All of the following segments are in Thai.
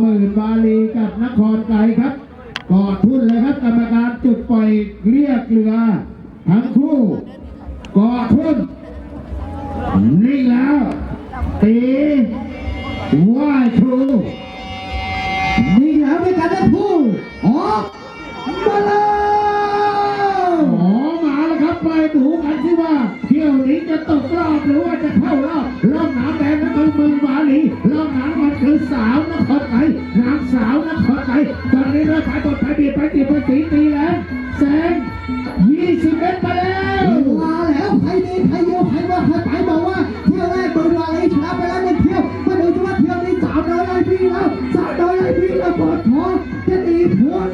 หมื่นบาลีกับนครไกลครับกอดทุ่นเลยครับกรรมการจุดปล่อยเรียกเรือ ทั้งคู่กอดทุ่นนี่แล้วตีว่ายชูนี่แล้วด้วยกันทั้งคู่ออกมาแล้วหมอมาแล้วครับไปดูกันสิว่าเที่ยวนี้จะตกรอบหรือว่าจะเข้ารอบรอบหนามแดงนั่นคือมือบาลีรอบหนามมันคือสาว สาวนครไกรตอนนี้เริ่มไปบดไปเบียดไปตีไปสีตีแล้วแสงยี่สิบเมตรไปแล้วมาแล้วใครดีใครเดียวใครว่าใครไปบอกว่าเที่ยวแรกเบอร์วาลีชนะไปแล้วหนึ่งเที่ยวมาดูจะว่าเที่ยวนี้สามร้อยไอพีแล้วสามร้อยไอพีแล้วปวดท้องจะหนีพ้น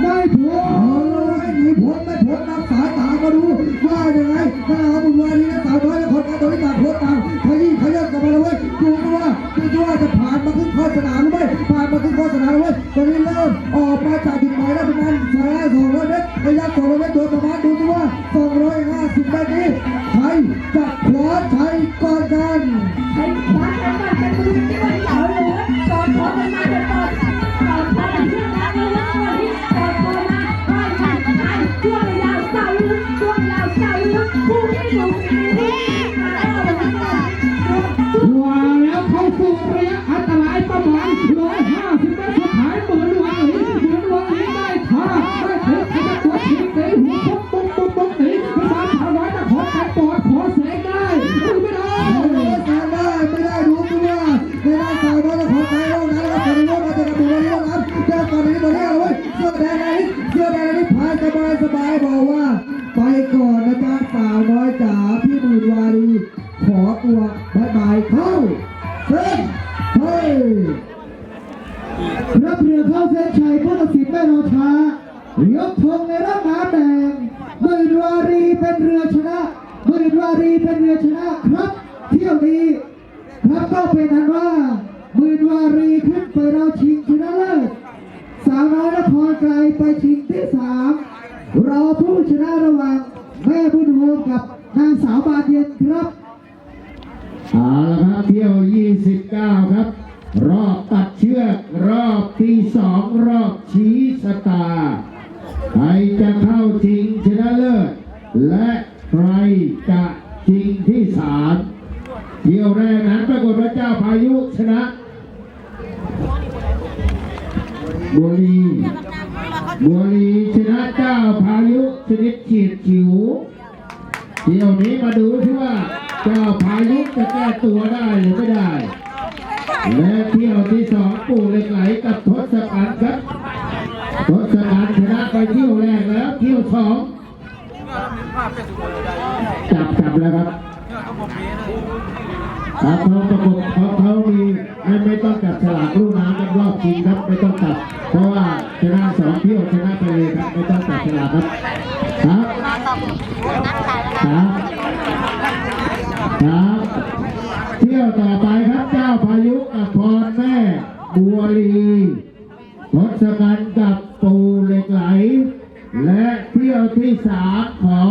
ไม่พ้นเอาเลยหนีพ้นไม่พ้นนำสายตามาดูว่ายังไงถ้าเอาบุญวารีและสาวน้อยและคนการตัวนี้ต่างคนต่างขยี้ขยันกันมาเลย 200เมตรระยะ200เมตรโดยประมาณดูสิว่า 250เมตรนี้ใครจะคว้าชัยก่อนกันใครคว้าชัยก่อนกันคุณที่วันเสาร์เลยก่อนขอกันมาเดี๋ยวก่อนก่อนขอกันที่ร้านเลยนะก่อนที่ก่อนขอมาก่อนขันขันช่วงยาวเสาร์ช่วงยาวเสาร์คู่ที่หนู สบายบอกว่า ไปก่อนนะจ๊ะสาวน้อยจ๋าพี่หมื่นวารีขอตัวบายบายเข้าเส้นเฮ้ยรับเรือเข้าเส้นชัยผู้ตัดสินไม่รอช้ายกธงในร่างน้ำแดงหมื่นวารีเป็นเรือชนะหมื่นวารีเป็นเรือชนะครับ เที่ยวนี้ครับก็เป็นอันว่าหมื่นวารีขึ้นไปเราชิงชนะเลิศสาวน้อยนครไกลไปชิง รอผู้ชนะระหว่างแม่บุญโฮมกับนางสาวบานเย็นครับเอาละครับเที่ยว 29 ครับ รอบตัดเชือกรอบที่สองรอบชี้ชะตาใครจะเข้าชิงชนะเลิศและใครจะชิงที่สามเที่ยวแรกนั้นปรากฏว่าเจ้าพายุชนะบุรี บุรีชนะเจ้าพายุชนิดเฉียดฉิวเที่ยวนี้มาดูที่ว่าเจ้าพายุจะแก้ตัวได้หรือไม่ได้ และเที่ยวที่สองปู่เหล็กไหลกับทศกัณฐ์ครับทศกัณฐ์ชนะไปเที่ยวแรกแล้วเที่ยวสองจับจับแล้วครับ ครับเขาประกบเขาเขามีไม่ไม่ต้องจับฉลากลูกน้ำกันรอบจริงครับไม่ต้องจับ เพราะว่าชนะสองเที่ยวชนะไปเลยครับไม่ต้องจับฉลากครับครับครับครับเที่ยวต่อไปครับเจ้าพายุกับพรแม่บัวลีทศกัณฐ์กับปูเหล็กไหล และเที่ยวที่สามของ